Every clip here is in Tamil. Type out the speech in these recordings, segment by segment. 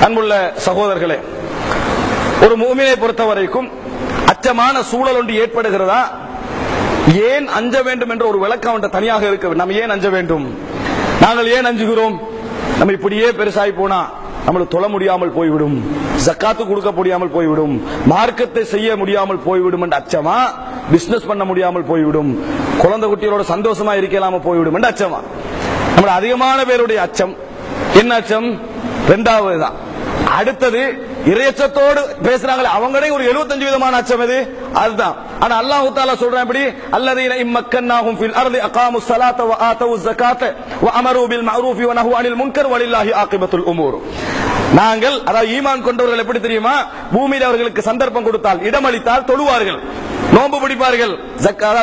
அன்புள்ள சகோதரர்களே ஒரு மூமினை பொறுத்த வரைக்கும் அச்சமான சூழல் ஒன்று ஏற்படுகிறதா? ஏன் அஞ்ச வேண்டும் என்ற ஒரு விளக்கம் அவன் தனியாக இருக்க நம்ம ஏன் அஞ்ச வேண்டும்? நாங்கள் ஏன் அஞ்சுகிறோம்? நம்ம இப்படியே பெருசாகி போனா நம்மளுக்கு தொழ முடியாமல் போய்விடும். ஜக்காத்து கொடுக்க முடியாமல் போய்விடும். மார்க்கத்தை செய்ய முடியாமல் போய்விடும் என்ற அச்சமா? பிசினஸ் பண்ண முடியாமல் போய்விடும். குழந்தை குட்டிகளோட சந்தோஷமா இருக்கலாம போய்விடும் என்ற அச்சமா? நம்ம அதிகமான பேருடைய அச்சம். என்ன அச்சம்? ரெண்டாவது தான் அடுத்தது இறையச்சத்தோடு பேசுறாங்களே அவங்களே ஒரு 75 விதமான அச்சம் எது? அதுதான். ஆனா அல்லாஹ் தாலா சொல்றேன் இப்படி அல்லதீன இம்மக்கன்னாகும் ஃபில் அர்தி அகாமு ஸலாத்த வ ஆத்தவு ஸகாத்த வ அமரு பில் மஅரூஃபி வ நஹு அனில் முன்கர் வலில்லாஹி ஆகிபத்துல் உமூர். நாங்கள் அதாவது ஈமான் கொண்டவர்கள் எப்படி தெரியுமா? பூமியில் அவர்களுக்கு சந்தர்ப்பம் கொடுத்தால் இடமளித்தால் தொழுவார்கள். நோன்பு பிடிப்பார்கள்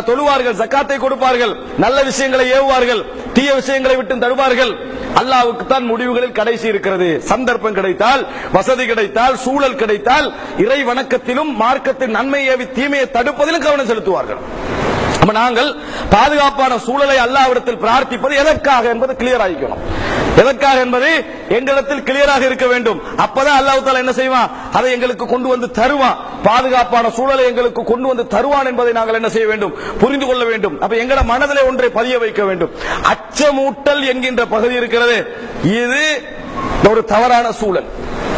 தொழுவார்கள் ஜக்காத்தை கொடுப்பார்கள் நல்ல விஷயங்களை ஏவுவார்கள் தீய விஷயங்களை விட்டு தடுவார்கள் அல்லாவுக்கு தான் முடிவுகளில் கடைசி இருக்கிறது. சந்தர்ப்பம் கிடைத்தால் வசதி கிடைத்தால் சூழல் கிடைத்தால் இறை வணக்கத்திலும் மார்க்கத்தின் நன்மை ஏவி தீமையை தடுப்பதிலும் கவனம் செலுத்துவார்கள். அப்ப நாங்கள் பாதுகாப்பான சூழலை அல்லாவிடத்தில் பிரார்த்திப்பது எதற்காக என்பது கிளியர் ஆகிக்கணும். எதற்காக என்பது எங்களிடத்தில் கிளியராக இருக்க வேண்டும். அப்பதான் அல்லாஹு தாலா என்ன செய்வான்? அதை எங்களுக்கு கொண்டு வந்து தருவான். பாதுகாப்பான சூழலை எங்களுக்கு கொண்டு வந்து தருவான் என்பதை நாங்கள் என்ன செய்ய வேண்டும்? புரிந்து கொள்ள வேண்டும். அப்ப எங்கட மனதிலே ஒன்றை பதிய வைக்க வேண்டும். அச்சமூட்டல் என்கின்ற பகுதி இருக்கிறது. இது ஒரு தவறான சூழல்.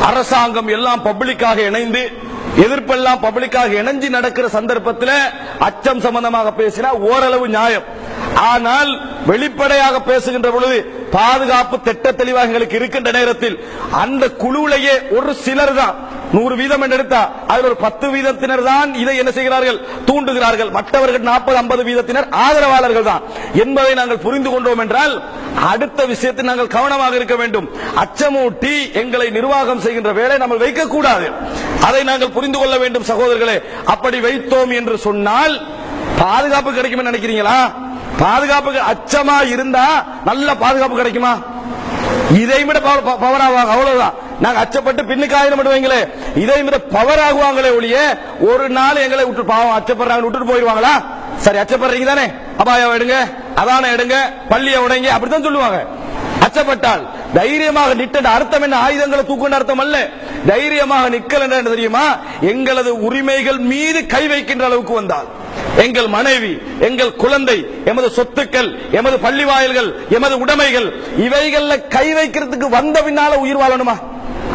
அரசாங்கம் எல்லாம் பப்ளிக்காக இணைந்து எதிர்ப்பெல்லாம் பப்ளிக்காக இணைஞ்சு நடக்கிற சந்தர்ப்பத்தில் அச்சம் சம்பந்தமாக பேசினா ஓரளவு நியாயம். ஆனால் வெளிப்படையாக பேசுகின்ற பொழுது பாதுகாப்பு திட்ட தெளிவாக எங்களுக்கு இருக்கின்ற நேரத்தில் அந்த குழுவிலேயே ஒரு சிலர் தான் நூறு வீதம் என்று எடுத்தா அதில் ஒரு பத்து வீதத்தினர் தான் இதை என்ன செய்கிறார்கள்? தூண்டுகிறார்கள். மற்றவர்கள் நாற்பது ஐம்பது வீதத்தினர் ஆதரவாளர்கள் தான். என்பதை நாங்கள் புரிந்து கொண்டோம் என்றால் அடுத்த விஷயத்தில் நாங்கள் கவனமாக இருக்க வேண்டும். அச்சமூட்டி எங்களை நிர்வாகம் செய்கின்ற வேலை நம்ம வைக்கக்கூடாது. அதை நாங்கள் புரிந்து கொள்ள வேண்டும் சகோதரர்களே. அப்படி வைத்தோம் என்று சொன்னால் பாதுகாப்பு கிடைக்கும் நினைக்கிறீங்களா? பாதுகாப்பு அச்சமா இருந்தா நல்ல பாதுகாப்பு கிடைக்குமா? இதை விட பவர் ஆவாங்க அவ்வளவுதான். நாங்க அச்சப்பட்டு பின்னுக்கு ஆயிரம் பண்ணுவீங்களே இதை விட பவர் ஆகுவாங்களே ஒழிய ஒரு நாள் எங்களை விட்டு பாவம் அச்சப்படுறாங்க விட்டுட்டு போயிடுவாங்களா? சரி அச்சப்படுறீங்க தானே? அபாயம் எடுங்க அதான எடுங்க பள்ளியை உடைங்க அப்படித்தான் சொல்லுவாங்க. அச்சப்பட்டால் தைரியமாக நிட்ட அர்த்தம் என்ன? ஆயுதங்களை தூக்குன்ற அர்த்தம் அல்ல. தைரியமாக நிக்கல் என்ன தெரியுமா? எங்களது உரிமைகள் மீது கை வைக்கின்ற அளவுக்கு வந்தால். எங்கள் மனைவி எங்கள் குழந்தை எமது சொத்துக்கள் எமது பள்ளி வாயில்கள் எமது உடைமைகள் இவைகள்ல கை வைக்கிறதுக்கு வந்த பின்னால உயிர் வாழணுமா?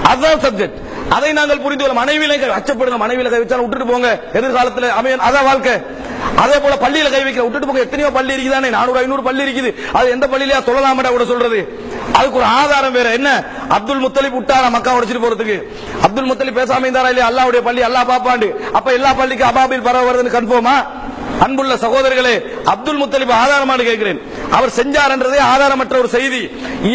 அதுதான் சப்ஜெக்ட் அதை நாங்கள் புரிந்து கொள்ள மனைவியில அச்சப்படுங்க மனைவியில கை வச்சாலும் விட்டுட்டு போங்க. எதிர்காலத்தில் அமைய அதான் வாழ்க்கை. அதே போல பள்ளியில கை வைக்கிற விட்டுட்டு போங்க. எத்தனையோ பள்ளி இருக்குதானே நானூறு ஐநூறு பள்ளி இருக்குது. அது எந்த பள்ளியிலயா? சொல்லலாமடா கூட சொல்றது. அதுக்கு ஒரு ஆதாரம் வேற. என்ன? அப்துல் முத்தலிப் விட்டாரா மக்கா உடைச்சிட்டு போறதுக்கு? அப்துல் முத்தலிப் பேசாம இருந்தாரா இல்லையா? அல்லாவுடைய பள்ளி அல்லா பாப்பாண்டு. அப்ப எல்லா பள்ளிக்கும் அபாபில் பரவ வருதுன்னு கன்ஃபார்மா அன்புள்ள சகோதரர்களே அப்துல் முத்தலிப் ஆதாரமான கேட்கிறேன். அவர் செஞ்சார் என்றதே ஆதாரமற்ற ஒரு செய்தி.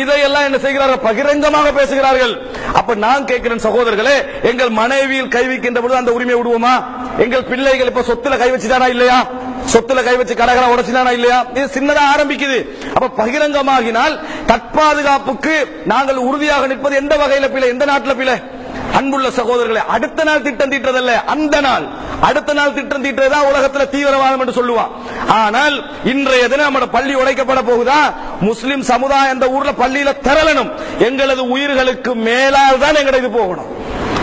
இதையெல்லாம் என்ன செய்கிறார்கள்? பகிரங்கமாக பேசுகிறார்கள். அப்ப நான் கேட்கிறேன் சகோதரர்களே எங்கள் மனைவியில் கை வைக்கின்ற பொழுது அந்த உரிமையை விடுவோமா? எங்கள் பிள்ளைகள் இப்ப சொத்துல கை வச்சுதானா இல்லையா? சொத்துல கை வச்சு கடகரை உடைச்சுதானா இல்லையா? இது சின்னதா ஆரம்பிக்குது. அப்ப பகிரங்கமாகினால் தற்பாதுகாப்புக்கு நாங்கள் உறுதியாக நிற்பது எந்த வகையில பிள்ளை எந்த நாட்டில் பிள்ளை அன்புள்ள சகோதரர்களை அடுத்த நாள் திட்டம் தீட்டுறதல்ல அந்த நாள். அடுத்த நாள் திட்டம் தீட்டுறதா உலகத்துல தீவிரவாதம் என்று சொல்லுவான். ஆனால் இன்றைய தினம் நம்ம பள்ளி உடைக்கப்பட போகுதா? முஸ்லிம் சமுதாயம் அந்த ஊர்ல பள்ளியில திரளணும். எங்களது உயிர்களுக்கு மேலால் தான் எங்களை இது போகணும்.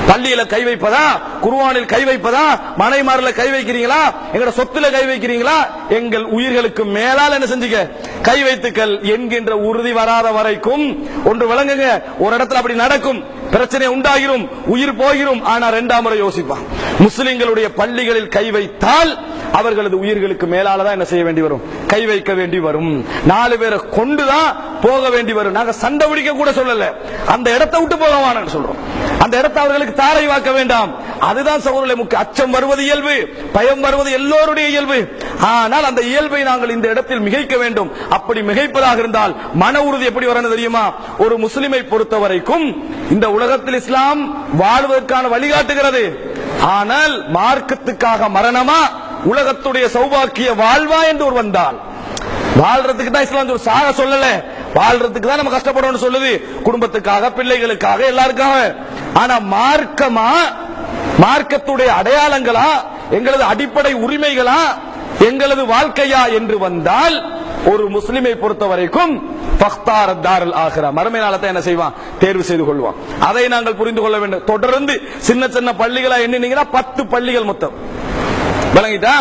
பள்ளியில கை வைப்பதா? குருவானில் கை வைப்பதா? மனைமாரில் கை வைக்கிறீங்களா? எங்கட சொத்துல கை வைக்கிறீங்களா? எங்கள் உயிர்களுக்கு மேலால் என்ன செஞ்சுக்க? கை வைத்துக்கள் என்கின்ற உறுதி வராத வரைக்கும் ஒன்று விளங்குங்க. ஒரு இடத்துல அப்படி நடக்கும். பிரச்சனை உண்டாகிரும் உயிர் போகிரும். ஆனா இரண்டாம் முறை யோசிப்பான். முஸ்லிம்களுடைய பள்ளிகளில் கை வைத்தால் அவர்களது உயிர்களுக்கு மேலாலதான் என்ன செய்ய வேண்டி வரும்? கை வைக்க வேண்டி வரும். நாலு பேரை கொண்டுதான் போக வேண்டி வரும். நாங்க சண்டை பிடிக்க கூட சொல்லல. அந்த இடத்தை விட்டு போகவானு சொல்றோம். அந்த இடத்தை அவர்களுக்கு தாரை வாக்க வேண்டாம். அதுதான் சகோதரர்களை முக்கிய அச்சம் வருவது இயல்பு பயம் வருவது எல்லோருடைய இயல்பு. ஆனால் அந்த இயல்பை நாங்கள் இந்த இடத்தில் மிகைக்க வேண்டும். அப்படி மிகைப்பதாக இருந்தால் மன உறுதி எப்படி வரணும் தெரியுமா? ஒரு முஸ்லிமை பொறுத்த வரைக்கும் இந்த உலகத்தில் இஸ்லாம் வாழ்வதற்கான வழிகாட்டுகிறது. ஆனால் மார்க்கத்துக்காக மரணமா உலகத்துடைய சௌபாக்கிய வாழ்வா என்று ஒரு வந்தால். வாழ்றதுக்கு தான் இஸ்லாம் ஒரு சாக சொல்லல. வாழ்றதுக்கு தான் நம்ம கஷ்டப்படணும்னு சொல்லுது. குடும்பத்துக்காக பிள்ளைகளுக்காக எல்லாருக்காக. ஆனா மார்க்கமா மார்க்கத்துடைய அடையாளங்களா எங்களது அடிப்படை உரிமைகளா எங்களது வாழ்க்கையா என்று வந்தால் ஒரு முஸ்லிமை பொறுத்த வரைக்கும் மறுமை நாளத்தை என்ன செய்வான்? தேர்வு செய்து கொள்வான். அதை நாங்கள் புரிந்து கொள்ள வேண்டும். தொடர்ந்து சின்ன சின்ன பள்ளிகளா எண்ணினீங்கன்னா பத்து பள்ளிகள் மொத்தம். விளங்கிட்டா?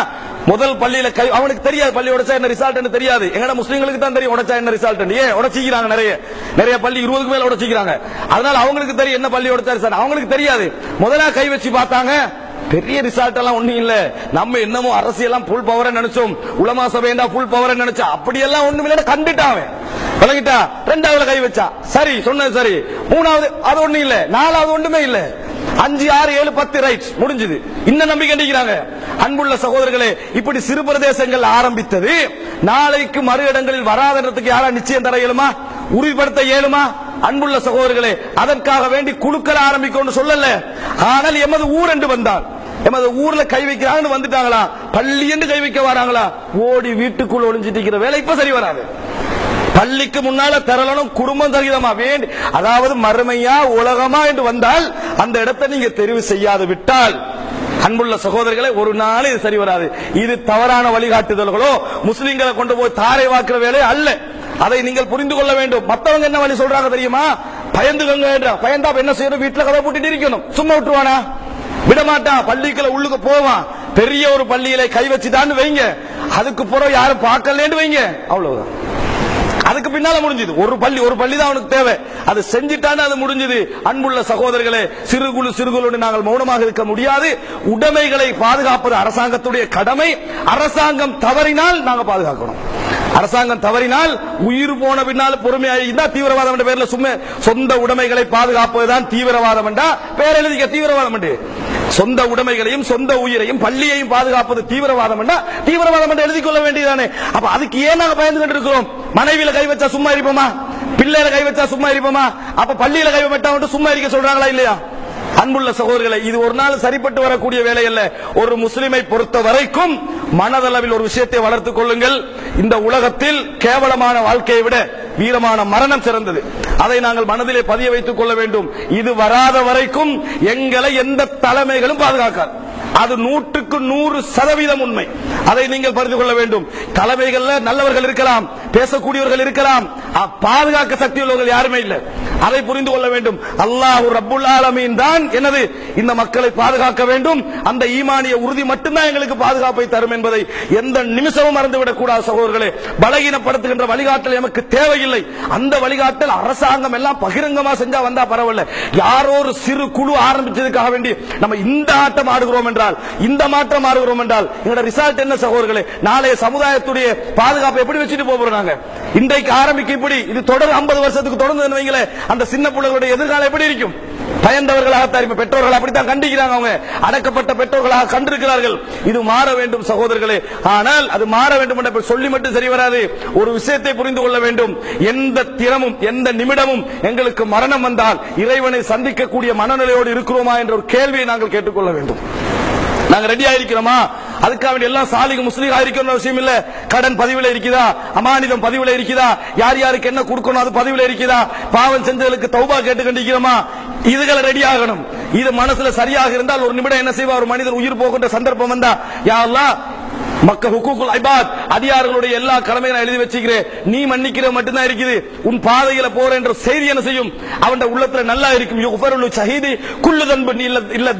முதல் பள்ளியில கை அவனுக்கு தெரியாது பள்ளி உடைச்சா என்ன ரிசல்ட் தெரியாது. எங்கட முஸ்லீம்களுக்கு தான் தெரியும் உடைச்சா என்ன ரிசல்ட் ஏன் உடைச்சிக்கிறாங்க நிறைய. நிறைய பள்ளி இருபதுக்கு மேல உடைச்சிக்கிறாங்க. அதனால அவங்களுக்கு தெரியும் என்ன பள்ளி உடைச்சா ரிசல்ட் அவங்களுக்கு தெரியாது. முதல்ல கை வச்சு பார்த்தாங்க. பெரிய ரிசல்ட் எல்லாம் ஒண்ணும் இல்ல. நம்ம என்னமோ அரசியெல்லாம் ஃபுல் பவர் நினைச்சோம். உலமா சபையண்டா ஃபுல் பவர் நினைச்சா. அப்படி எல்லாம் ஒண்ணும் இல்ல கண்டுட்டான் விளங்கிட்டா? ரெண்டாவது கை வச்சா. சரி சொன்னது சரி. மூணாவது அது ஒண்ணும் இல்ல. நாலாவது ஒண்ணுமே இல்லை. அஞ்சு ஆறு ஏழு பத்து ரைட் முடிஞ்சது. இன்னும் நம்பிக்கை நிக்கிறாங்க அன்புள்ள சகோதரர்களே இப்படி சிறு பிரதேசங்கள் ஆரம்பித்தது. நாளைக்கு மறு இடங்களில் வராதன்றதுக்கு யாரா நிச்சயம் தர இயலுமா? உறுதிப்படுத்த இயலுமா? அன்புள்ள சகோதரர்களே அதற்காக வேண்டி குழுக்கள் ஆரம்பிக்கணும்னு சொல்லல. ஆனால் எமது ஊர் என்று வந்தால் எமது ஊர்ல கை வைக்கிறாங்கன்னு வந்துட்டாங்களா? பள்ளி என்று கை வைக்க வராங்களா? ஓடி வீட்டுக்குள்ள ஒளிஞ்சிட்டு இருக்கிற வேலை இப்ப சரி வராது. பள்ளிக்கு முன்னால தரலனும் குடும்பம் சகிதமா? வேண்டி. அதாவது மறுமையா உலகமா என்று வந்தால் அந்த இடத்தை நீங்க தெரிவு செய்யாது விட்டால். அன்புள்ள சகோதரர்களை ஒரு நாள் இது சரி வராது. இது தவறான வழிகாட்டுதல்களோ முஸ்லிம்களை கொண்டு போய் தாரை வாக்குற வேலை அல்ல. அதை நீங்கள் புரிந்து கொள்ள வேண்டும். மத்தவங்க என்ன வழி சொல்றாங்க தெரியுமா? பயந்துக்கங்க பயந்தா என்ன செய்யணும்? வீட்டுல கதை போட்டுட்டு இருக்கணும். சும்மா விட்டுருவானா? விடமாட்டான் பள்ளிக்குள்ள உள்ளுக்கு போவான். பெரிய ஒரு பள்ளியில கை வச்சுட்டான்னு வைங்க. அதுக்கு பிறகு யாரும் பார்க்கலன்னு வைங்க. அவ்வளவுதான். அதுக்கு பின்னால முடிஞ்சது. ஒரு பள்ளி ஒரு பள்ளி தான் அவனுக்கு தேவை. அது செஞ்சிட்டான்னு அது முடிஞ்சது. அன்புள்ள சகோதரர்களே சிறு குழு நாங்கள் மௌனமாக இருக்க முடியாது. உடைமைகளை பாதுகாப்பது அரசாங்கத்துடைய கடமை. அரசாங்கம் தவறினால் நாங்க பாதுகாக்கணும். அரசாங்கம் தவறினால் உயிர் போன பின்னால் பொறுமையாக இருந்தால் தீவிரவாதம் என்ற பேர்ல சும்மா சொந்த உடைமைகளை பாதுகாப்பதுதான் தீவிரவாதம் என்றா பேர் எழுதிக்க தீவிரவாதம் என்று. சொந்த உடைமைகளையும் சொந்த உயிரையும் பள்ளியையும் பாதுகாப்பது தீவிரவாதம் தீவிரவாதம் என்று எழுதி கொள்ள வேண்டியதானே அப்ப அதுக்கு ஏன் நாங்க பயந்து கொண்டு இருக்கிறோம் மனைவியில கை வச்சா சும்மா இருப்போமா? பிள்ளையில கை வச்சா சும்மா இருப்போமா? அப்ப பள்ளியில கை வட்டா மட்டும் சும்மா இருக்க சொல்றாங்களா இல்லையா? அன்புள்ள சகோதரர்களை இது ஒரு நாள் சரிப்பட்டு வரக்கூடிய வேலை அல்ல. ஒரு முஸ்லிமை பொறுத்த வரைக்கும் மனதளவில் ஒரு விஷயத்தை வளர்த்துக் கொள்ளுங்கள். இந்த உலகத்தில் கேவலமான வாழ்க்கையை விட வீரமான மரணம் சிறந்தது. அதை நாங்கள் மனதிலே பதிய வைத்துக் கொள்ள வேண்டும். இது வராத வரைக்கும் எங்களை எந்த தலைமைகளும் பாதுகாக்காது. அது நூற்றுக்கு நூறு சதவீதம் உண்மை. அதை நீங்கள் பறிந்து கொள்ள வேண்டும். தலைமைகள்ல நல்லவர்கள் இருக்கலாம் பேசக்கூடியவர்கள் இருக்கலாம். பாதுகாக்க சக்தி உள்ளவர்கள் யாருமே இல்லை. அதை புரிந்து கொள்ள வேண்டும். அல்லாஹ் ரப்புல் ஆலமீன் தான் எனது இந்த மக்களை பாதுகாக்க வேண்டும். அந்த ஈமானிய உறுதி மட்டும்தான் எங்களுக்கு பாதுகாப்பை தரும் என்பதை எந்த நிமிஷமும் மறந்துவிடக் கூடாது சகோதரர்களே. பலகீனப்படுத்துகின்ற வழிகாட்டல் எமக்கு தேவையில்லை. அந்த வழிகாட்டல் அரசாங்கம் எல்லாம் பகிரங்கமா செஞ்சா வந்தா பரவாயில்ல. யாரோ ஒரு சிறு குழு ஆரம்பிச்சதுக்காக வேண்டி நம்ம இந்த ஆட்டம் ஆடுகிறோம் என்றால் இந்த மாற்றம் ஆடுகிறோம் என்றால் எங்களோட ரிசல்ட் என்ன சகோதரர்களே? நாளைய சமுதாயத்துடைய பாதுகாப்பை எப்படி வச்சுட்டு போறாங்க இன்றைக்கு ஆரம்பிக்க இப்படி இது தொடர் 50 வருஷத்துக்கு தொடர்ந்து வைங்களே அந்த சின்ன பிள்ளைகளுடைய எதிர்காலம் எப்படி இருக்கும்? பயந்தவர்களாக தருமை பெற்றோர்கள் அப்படித்தான் கண்டிக்கிறாங்க அவங்க. அடக்கப்பட்ட பெற்றோர்களாக கண்டிருக்கிறார்கள். இது மாற வேண்டும் சகோதரர்களே. ஆனால் அது மாற வேண்டும் என்று சொல்லி மட்டும் சரி வராது. ஒரு விஷயத்தை புரிந்து கொள்ள வேண்டும். எந்த திறமும் எந்த நிமிடமும் எங்களுக்கு மரணம் வந்தால் இறைவனை சந்திக்கக்கூடிய மனநிலையோடு இருக்கிறோமா என்ற ஒரு கேள்வியை நாங்கள் கேட்டுக்கொள்ள வேண்டும். நாங்க ரெடியா இருக்கிறோமா அதுக்காக வேண்டி எல்லாம் சாலிக முஸ்லீம் ஆயிருக்கணும் அவசியம் இல்ல. கடன் பதிவுல இருக்குதா? அமானிதம் பதிவுல இருக்குதா? யார் யாருக்கு என்ன கொடுக்கணும்? அது பதிவுல இருக்குதா? பாவம் செஞ்சவர்களுக்கு தௌபா கேட்டு கண்டிக்கிறோமா இதுகளை ரெடி ஆகணும். இது மனசுல சரியாக இருந்தால் ஒரு நிமிடம் என்ன செய்வா ஒரு மனிதன் உயிர் போகின்ற சந்தர்ப்பம் வந்தா யாரெல்லாம் மக்க ஹுக்குகுல் ஐபாத் எல்லா கடமையும் நான் எழுதி வச்சுக்கிறேன். நீ மன்னிக்கிற மட்டும்தான் இருக்குது. உன் பாதையில போற என்ற செய்தி என்ன செய்யும்? அவன் உள்ளத்துல நல்லா இருக்கும். யுஃபருல் ஷஹீதி குல்லு தன்பு இல்ல இல்ல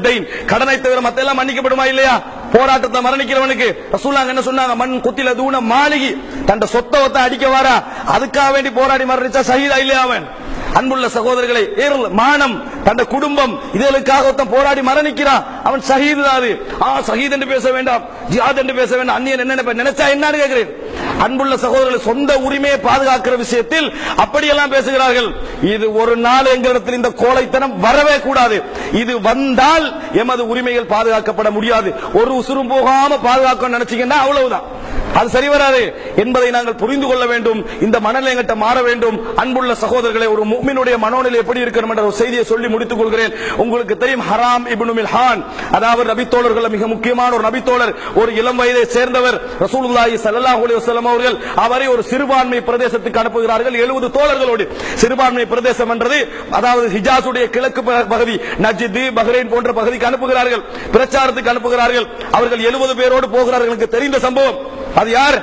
கடனை தவிர மத்த எல்லாம் மன்னிக்கப்படுமா இல்லையா? போராட்டத்தை மரணிக்கிறவனுக்கு ரசூலாங்க என்ன சொன்னாங்க? மண் குத்தில தூண மாளிகை தன் சொத்த ஒத்த அடிக்க வாரா. அதுக்காக வேண்டி போராடி மரணிச்சா சஹீதா இல்லையா அவன்? அன்புள்ள சகோதரர்களை ஏறல் மானம் தன் குடும்பம் இதுகளுக்காக போராடி மரணிக்கிறான். அவன் சகிது அது. ஆ சகித் என்று பேச வேண்டாம். ஜியாத் என்று பேச வேண்டாம். அந்நியன் என்ன நினைச்சா என்னன்னு கேட்கிறேன். அன்புள்ள சகோதரர்கள் சொந்த உரிமையை பாதுகாக்கிற விஷயத்தில் அப்படியெல்லாம் பேசுகிறார்கள். இது ஒரு நாள் எங்களிடத்தில் இந்த கோழைத்தனம் வரவே கூடாது. இது வந்தால் எமது உரிமைகள் பாதுகாக்கப்பட முடியாது. ஒரு உசுரும் போகாம பாதுகாக்க நினைச்சீங்கன்னா அவ்வளவுதான். அது சரி வராது என்பதை நாங்கள் புரிந்து கொள்ள வேண்டும். இந்த மனநிலை எங்கிட்ட மாற வேண்டும். அன்புள்ள சகோதரர்களை ஒரு முக்மினுடைய மனோநிலை எப்படி இருக்கணும் என்ற ஒரு செய்தியை சொல்லி முடித்துக் கொள்கிறேன். உங்களுக்கு தெரியும் ஹராம் இப்னு மில்ஹான். அதாவது நபித்தோழர்கள் மிக முக்கியமான ஒரு நபித்தோழர் ஒரு இளம் வயதை சேர்ந்தவர் ரசூலுல்லாஹி ஸல்லல்லாஹு அலைஹி வஸல்லம் அவர்கள். அவரை ஒரு சிறுபான்மை பிரதேசத்துக்கு அனுப்புகிறார்கள். 70 தோழர்களோடு சிறுபான்மை பிரதேசம் என்றது அதாவது ஹிஜாஸுடைய கிழக்கு ப- பகுதி நஜ்து பஹ்ரைன் போன்ற பகுதிக்கு அனுப்புகிறார்கள். பிரச்சாரத்துக்கு அனுப்புகிறார்கள். அவர்கள் 70 பேரோடு போகிறார்கள். தெரிந்த சம்பவம் அது யார்?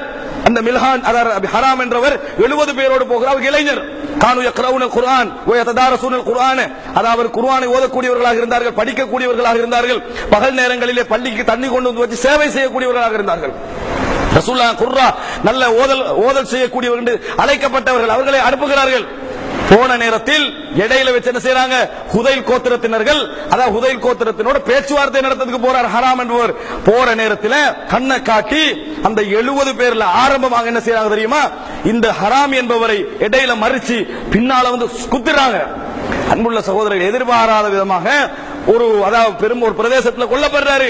அந்த மில்ஹான் ஹராம் என்றவர். எழுபது பேரோடு போகிறார் அவர் இளைஞர். கானு யக்ரவுன குர்ஆன் வ யததாரசுனல் அதாவது குர்ஆனை ஓதக்கூடியவர்களாக இருந்தார்கள் படிக்கக்கூடியவர்களாக இருந்தார்கள். பகல் நேரங்களிலே பள்ளிக்கு தண்ணி கொண்டு வந்து வச்சு சேவை செய்யக்கூடியவர்களாக இருந்தார்கள். ரசூல்லா குர்ரா நல்ல ஓதல் ஓதல் செய்யக்கூடியவர்கள் என்று அழைக்கப்பட்டவர்கள். அவர்களை அனுப்புகிறார்கள். போன நேரத்தில் இடையில வச்சு என்ன செய்யறாங்க ஹுதைல் கோத்திரத்தினர்கள் அதாவது ஹுதைல் கோத்திரத்தினோட பேச்சுவார்த்தை நடத்துறதுக்கு போறார். ஹராம் என்பவர். போற நேரத்தில் கண்ணை காட்டி அந்த எழுபது பேர்ல ஆரம்பமாக என்ன செய்யறாங்க தெரியுமா? இந்த ஹராம் என்பவரை இடையில மறிச்சு பின்னால வந்து குத்துறாங்க அன்புள்ள சகோதரர்கள் எதிர்பாராத விதமாக ஒரு அதாவது பெரும் ஒரு பிரதேசத்தில் கொல்லப்படுறாரு.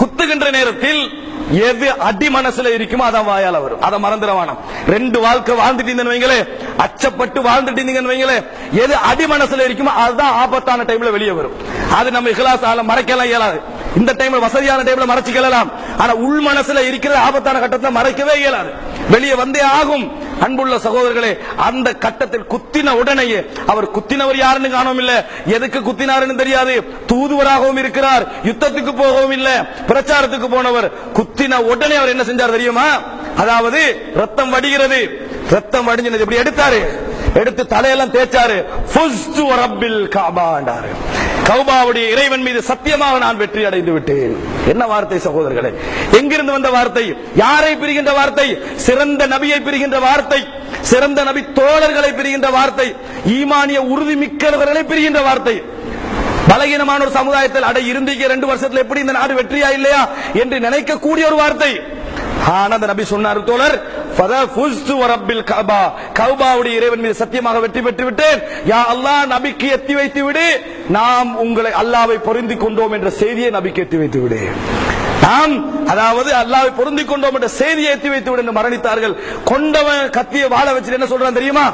குத்துகின்ற நேரத்தில் எது அடி மனசுல இருக்குமோ அதான் வாயால வரும். அதை மறந்துடவானம் ரெண்டு வாழ்க்கை வாழ்ந்துட்டீங்கன்னு வைங்களே அச்சப்பட்டு வாழ்ந்துட்டீங்கன்னு வைங்களே எது அடி மனசுல இருக்குமோ அதுதான் ஆபத்தான டைம்ல வெளியே வரும். அது நம்ம இஹ்லாஸ் ஆல மறைக்கலாம் இயலாது. இந்த டைம்ல வசதியான டைம்ல மறைச்சிக்கலாம் ஆனா உள் மனசுல இருக்கிற ஆபத்தான கட்டத்தை மறைக்கவே இயலாது. வெளியே வந்தே ஆகும். அன்புள்ள சகோதரர்களே அந்த கட்டத்தில் குத்தின உடனேயே அவர் குத்தினவர் யாருன்னு காணவும் இல்ல. எதுக்கு குத்தினாருன்னு தெரியாது. தூதுவராகவும் இருக்கிறார். யுத்தத்துக்கு போகவும் இல்ல. பிரச்சாரத்துக்கு போனவர். குத்தின உடனே அவர் என்ன செஞ்சார் தெரியுமா? அதாவது ரத்தம் வடிகிறது. ரத்தம் வடிஞ்சது இப்படி எடுத்தாரு? எடுத்து தலையெல்லாம் தேய்ச்சாரு. ஃபுஸ்து ரப்பில் காபாண்டாரு கௌபாவுடைய இறைவன் மீது சத்தியமாக நான் வெற்றி அடைந்து விட்டேன். என்ன வார்த்தை சகோதரர்களே? எங்கிருந்து வந்த வார்த்தை? யாரை பிரிகின்ற வார்த்தை? சிறந்த நபியை பிரிகின்ற வார்த்தை. சிறந்த நபி தோழர்களை பிரிகின்ற வார்த்தை. ஈமானிய உறுதி மிக்கவர்களை பிரிகின்ற வார்த்தை. பலகீனமான ஒரு சமுதாயத்தில் அடை இருந்தீங்க ரெண்டு வருஷத்துல எப்படி இந்த நாடு வெற்றியா இல்லையா? என்று நினைக்கக்கூடிய ஒரு வார்த்தை. ஆனா நபி சொன்னார் தோழர் வரப்பில் கபா கௌபாவுடைய இறைவன் மீது சத்தியமாக வெற்றி பெற்று விட்டேன் யா அல்லாஹ் நபிக்கு எத்தி வைத்து விடு. நாம் உங்களை அல்லாவை பொருந்திக் கொண்டோம் என்ற செய்தியை நபிக்கு எத்தி வைத்து விடு. நாம் அதாவது அல்லாவை பொருந்திக் கொண்டோம் என்ற செய்தியை எத்தி வைத்து விடு என்று மரணித்தார்கள். கொண்டவன் கத்திய வாழ வச்சு என்ன சொல்றான் தெரியுமா?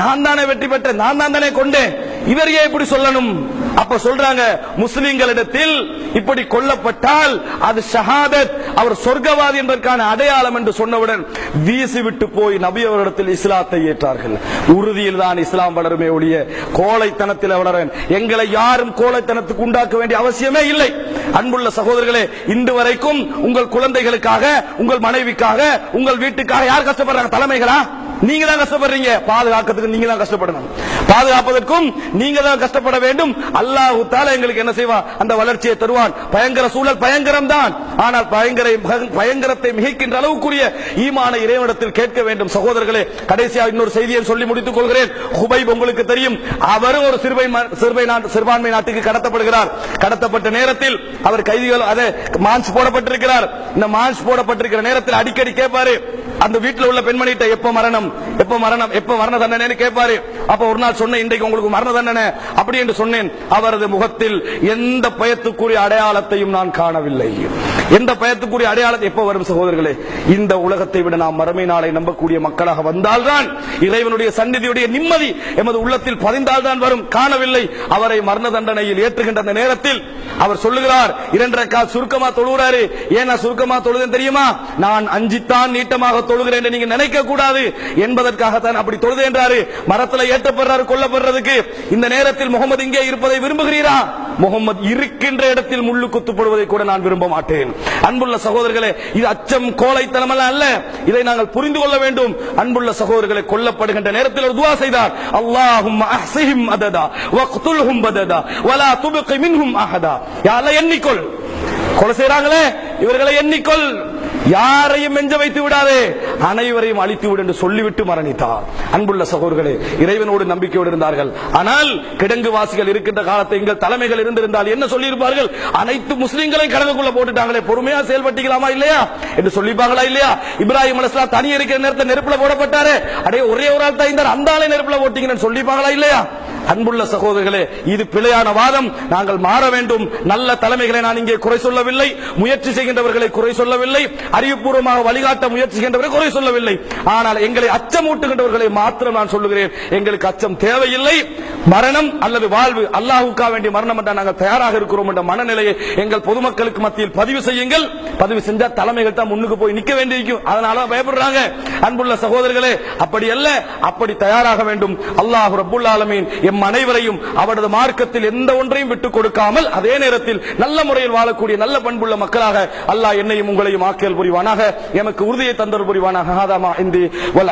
நான் தானே வெற்றி பெற்றேன் நான் தான் தானே கொண்டேன். இவர் ஏன் இப்படி சொல்லணும்? அப்ப சொல்றாங்க முஸ்லிம்களிடத்தில் இப்படி கொல்லப்பட்டால் அது ஷஹாதத் அவர் சொர்க்கவாதி என்பதற்கான அடையாளம் என்று சொன்னவுடன் வீசி விட்டு போய் நபி அவரிடத்தில் இஸ்லாத்தை ஏற்றார்கள். உறுதியில் தான் இஸ்லாம் வளருமே ஒழிய கோழைத்தனத்தில் வளர எங்களை யாரும் கோழைத்தனத்துக்கு உண்டாக்க வேண்டிய அவசியமே இல்லை. அன்புள்ள சகோதரர்களே இன்று வரைக்கும் உங்கள் குழந்தைகளுக்காக உங்கள் மனைவிக்காக உங்கள் வீட்டுக்காக யார் கஷ்டப்படுறாங்க? தலைமைகளா? நீங்க தான் கஷ்டப்படுறீங்க. பாதுகாக்கிறதுக்கு நீங்க தான் கஷ்டப்படணும். பாதுகாப்பதற்கும் நீங்க தான் கஷ்டப்பட வேண்டும். அல்லாஹு தால எங்களுக்கு என்ன செய்வான் அந்த வளர்ச்சியை தருவான். பயங்கர சூழல் பயங்கரம் தான் ஆனால் பயங்கர பயங்கரத்தை மிகைக்கின்ற அளவுக்குரிய ஈமான இறைவனத்தில் கேட்க வேண்டும். சகோதரர்களே கடைசியாக இன்னொரு செய்தியை சொல்லி முடித்துக் கொள்கிறேன். ஹுபைப் உங்களுக்கு தெரியும். அவரும் ஒரு சிறுபை சிறுபை நாட்டு சிறுபான்மை நாட்டுக்கு கடத்தப்படுகிறார். கடத்தப்பட்ட நேரத்தில் அவர் கைதிகள் அதை மான்ஸ் போடப்பட்டிருக்கிறார். இந்த மான்ஸ் போடப்பட்டிருக்கிற நேரத்தில் அடிக்கடி கேட்பாரு அந்த வீட்டில் உள்ள பெண்மணிட்ட எப்ப மரணம்? எப்ப மரணம்? எப்ப மரண தண்டனை கேட்பாரு. அப்ப ஒரு நாள் சொன்னேன் இன்றைக்கு உங்களுக்கு மரண தண்டனை. அப்படி என்று சொன்னேன். அவரது முகத்தில் எந்த பயத்துக்குரிய அடையாளத்தையும் நான் காணவில்லை. எந்த பயத்துக்குரிய அடையாளத்தை எப்ப வரும் சகோதரர்களே? இந்த உலகத்தை விட நாம் மறுமை நாளை நம்பக்கூடிய மக்களாக வந்தால்தான் இறைவனுடைய சந்நிதியுடைய நிம்மதி எமது உள்ளத்தில் பதிந்தால்தான் வரும். காணவில்லை. அவரை மரண தண்டனையில் ஏற்றுகின்ற அந்த நேரத்தில் அவர் சொல்லுகிறார் இரண்டரை கால் சுருக்கமா தொழுகிறாரு. ஏன்னா சுருக்கமா தொழுதேன் தெரியுமா? நான் அஞ்சித்தான் நீட்டமாக தொழுகிறேன் என்று நீங்க நினைக்க கூடாது என்பதற்காகத்தான் அப்படி தொழுது என்றாரு. மரத்துல ஏற்றப்படுறாரு கொல்லப்படுறதுக்கு. இந்த நேரத்தில் முகமது இங்கே இருப்பதை விரும்புகிறீரா? முகமது இருக்கின்ற இடத்தில் முள்ளு குத்துப்படுவதை கூட நான் விரும்ப மாட்டேன். அன்புள்ள சகோதரர்களே இது அச்சம் கோலைத்தனம் அல்ல. இதை நாங்கள் புரிந்து கொள்ள வேண்டும். அன்புள்ள சகோதரர்களை கொல்லப்படுகின்ற நேரத்தில் ஒரு துவா செய்தார். அல்லாஹும் அஹ்சிஹிம் அததா வக்துல்ஹும் பததா வலா துபகி மின்ஹும் அஹதா. யா எண்ணிக்கொள். கொலை செய்றாங்களே? இவர்களை எண்ணிக்கொள். யாரையும் மெஞ்ச வைத்து விடாதே. அனைவரையும் அழித்து விடு என்று சொல்லிவிட்டு மரணித்தார். அன்புள்ள சகோதரர்களே இறைவனோடு நம்பிக்கையோடு இருந்தார்கள். ஆனால் கிடங்கு வாசிகள் இருக்கின்ற காலத்தை எங்கள் தலைமைகள் இருந்திருந்தால் என்ன சொல்லியிருப்பார்கள்? அனைத்து முஸ்லீம்களையும் கடலுக்குள்ள போட்டுட்டாங்களே. பொறுமையா செயல்பட்டீங்களாமா இல்லையா? என்று சொல்லிப்பாங்களா இல்லையா? இப்ராஹிம் அலிஸ்லாம் தனி இருக்கிற நேரத்தை நெருப்புல போடப்பட்டாரு. அடைய ஒரே ஒரு ஆள் தான் அந்த ஆளை நெருப்புல போட்டீங்கன்னு சொல்லிப்பாங்களா இல்லையா? அன்புள்ள சகோதரர்களே இது பிழையான வாதம். நாங்கள் மாற வேண்டும். நல்ல தலைமைகளை நான் இங்கே குறை சொல்லவில்லை. முயற்சி செய்கின்றவர்களை குறை சொல்லவில்லை. அறிவுபூர்வமாக வழிகாட்ட முயற்சி செய்கின்றவர்களை குறை சொல்லவில்லை. ஆனால் எங்களை அச்சமூட்டுகின்றவர்களை மாத்திரம் நான் சொல்லுகிறேன். எங்களுக்கு அச்சம் தேவையில்லை. மரணம் அல்லது வாழ்வு அல்லாஹுக்கா வேண்டிய மரணம் என்ற நாங்கள் தயாராக இருக்கிறோம் என்ற மனநிலையை எங்கள் பொதுமக்களுக்கு மத்தியில் பதிவு செய்யுங்கள். பதிவு செஞ்சா தலைமைகள் தான் முன்னுக்கு போய் நிக்க வேண்டியிருக்கும். அதனால பயப்படுறாங்க. அன்புள்ள சகோதரர்களே அப்படி அல்ல. அப்படி தயாராக வேண்டும். அல்லாஹ் ரப்புல் ஆலமீன் எம் அனைவரையும் அவரது மார்க்கத்தில் எந்த ஒன்றையும் விட்டுக் கொடுக்காமல் அதே நேரத்தில் நல்ல முறையில் வாழக்கூடிய நல்ல பண்புள்ள மக்களாக அல்லாஹ் என்னையும் உங்களையும் ஆக்கியல் புரிவானாக. எமக்கு உறுதியை தந்தர் புரிவானாக. ஹாதாமா இந்தி. வல்